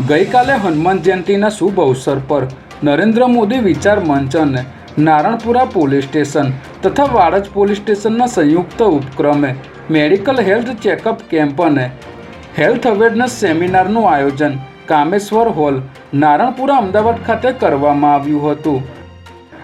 ગઈકાલે હનુમાન જયંતિના શુભ અવસર પર નરેન્દ્ર મોદી વિચાર મંચ અને નારણપુરા પોલીસ સ્ટેશન તથા વાડજ પોલીસ સ્ટેશનના સંયુક્ત ઉપક્રમે મેડિકલ હેલ્થ ચેકઅપ કેમ્પ અને હેલ્થ અવેરનેસ સેમિનારનું આયોજન કામેશ્વર હોલ, નારણપુરા અમદાવાદ ખાતે કરવામાં આવ્યું હતું.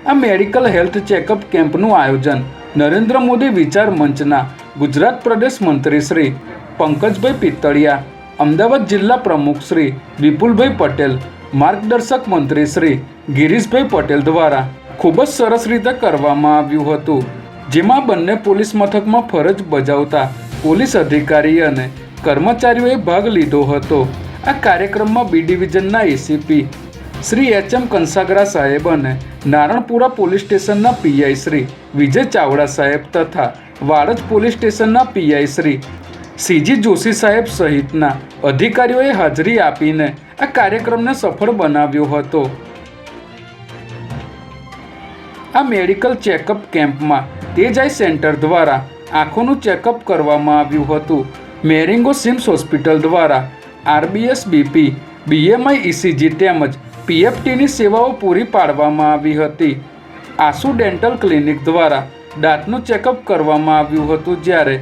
આ મેડિકલ હેલ્થ ચેકઅપ કેમ્પનું આયોજન નરેન્દ્ર મોદી વિચાર મંચના ગુજરાત પ્રદેશ મંત્રી શ્રી પંકજભાઈ પિત્તળિયા અમદાવાદ જિલ્લા પ્રમુખ શ્રી વિપુલભાઈ પટેલ, માર્ગદર્શક મંત્રી શ્રી ગિરીશભાઈ પટેલ દ્વારા ખૂબ જ સરસ રીતે કરવામાં આવ્યું હતું, જેમાં બંને પોલીસ મથકમાં ફરજ બજાવતા પોલીસ અધિકારી અને કર્મચારીઓએ ભાગ લીધો હતો. આ કાર્યક્રમમાં B ડિવિઝનના ACP Shri H M Kansagara સાહેબ અને નારણપુરા પોલીસ સ્ટેશનના પીઆઈ શ્રી વિજય ચાવડા સાહેબ તથા વાડજ પોલીસ સ્ટેશનના PI Shri C G Joshi સાહેબ સહિતના અધિકારીઓએ હાજરી આપીને આ કાર્યક્રમને સફળ બનાવ્યો હતો. આ મેડિકલ ચેકઅપ કેમ્પમાં તેજાઈ સેન્ટર દ્વારા આંખોનું ચેકઅપ કરવામાં આવ્યું હતું. મેરિંગો સિમ્સ હોસ્પિટલ દ્વારા આરબીએસ બીપી, બીએમઆઈ ઇસીજી તેમજ પીએફટીની સેવાઓ પૂરી પાડવામાં આવી હતી. આસુ ડેન્ટલ ક્લિનિક દ્વારા દાંતનું ચેકઅપ કરવામાં આવ્યું હતું જ્યારે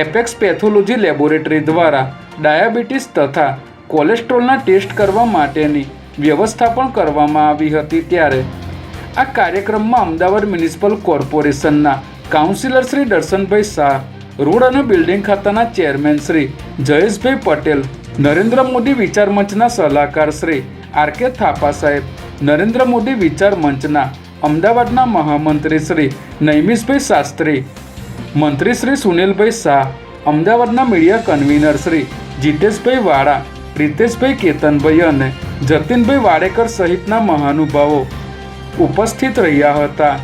એપેક્સ પેથોલોજી લેબોરેટરી દ્વારા ડાયાબિટીસ તથા કોલેસ્ટ્રોલના ટેસ્ટ કરવા માટેની વ્યવસ્થા પણ કરવામાં આવી હતી ત્યારે. આ કાર્યક્રમમાં અમદાવાદ મ્યુનિસિપલ કોર્પોરેશનના કાઉન્સિલર શ્રી દર્શનભાઈ શાહ, રોડ અને બિલ્ડિંગ ખાતાના ચેરમેન શ્રી જયેશભાઈ પટેલ, નરેન્દ્ર મોદી વિચાર મંચના સલાહકાર શ્રી આર કે થાપા સાહેબ, નરેન્દ્ર મોદી વિચાર મંચના અમદાવાદના મહામંત્રી શ્રી નૈમિષભાઈ શાસ્ત્રી મંત્રી શ્રી સુનિલભાઈ શાહ, અમદાવાદના મીડિયા કન્વીનર શ્રી જીતેશભાઈ વાળા, પ્રિતેશભાઈ કેતનભાઈ અને જતીનભાઈ વાડેકર સહિતના મહાનુભાવો ઉપસ્થિત રહ્યા હતા.